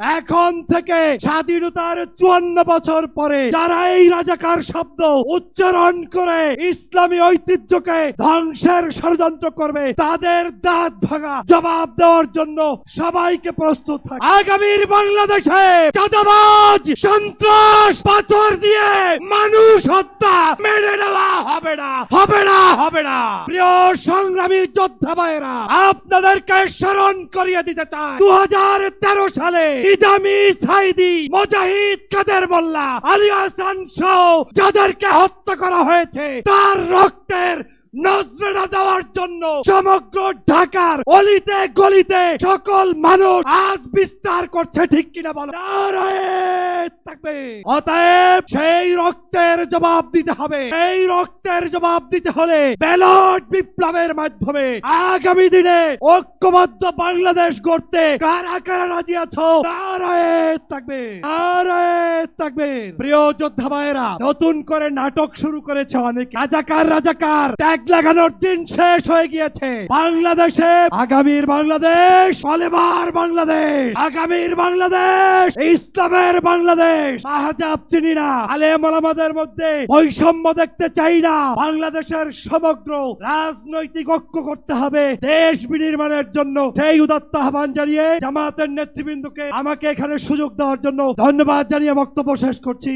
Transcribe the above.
এখন থেকে স্বাধীনতার চুয়ান্ন বছর পরে যারা এই রাজাকার শব্দ উচ্চারণ করে ইসলামী ঐতিহ্যকে ধ্বংসের ষড়যন্ত্র করবে, তাদের দাঁত ভাঙা জবাব দেওয়ার জন্য সবাইকে প্রস্তুত থাকে। আগামীর বাংলাদেশে চাঁদাবাজ, সন্ত্রাস, পাথর দিয়ে মানুষ হত্যা মেনে নেওয়া হবে না। প্রিয় সংগ্রামী যোদ্ধা ভাইয়েরা, আপনাদেরকে স্মরণ করিয়ে দিতে চাই। দু সালে সাইদি কাদের মোল্লা আলী হাসান যাদেরকে হত্যা করা হয়েছে, তার রক্তের নজরা দেওয়ার জন্য সমগ্র ঢাকার অলিতে গলিতে সকল মানুষ আজ বিস্তার করছে, ঠিক কিনা বলো? তাকবীর। অতএব সেই রক্তের জবাব দিতে হবে এই রক্তের জবাব দিতে হলে ব্যালট বিপ্লবের মাধ্যমে আগামী দিনে ঐক্যবদ্ধ বাংলাদেশ গড়তে কারা কারা রাজি আছো নারায়ে থাকবে নারায়ে প্রিয় যোদ্ধা ভাইয়েরা, নতুন করে নাটক শুরু করেছে অনেক। রাজাকার রাজাকার, ট্যাগ লাগানোর দিন শেষ হয়ে গিয়েছে। বাংলাদেশে আগামীর বাংলাদেশ বাংলাদেশ, আগামীর বাংলাদেশ, ইসলামের বাংলাদেশ। আহজাব চিনি না মধ্যে বৈষম্য দেখতে চাই না। বাংলাদেশের সমগ্র রাজনৈতিক ঐক্য করতে হবে দেশ বিনির্মাণের জন্য। সেই উদাত্ত আহ্বান জানিয়ে জামাতের নেতৃবৃন্দকে আমাকে এখানে সুযোগ দেওয়ার জন্য ধন্যবাদ জানিয়ে বক্তব্য শেষ করছি।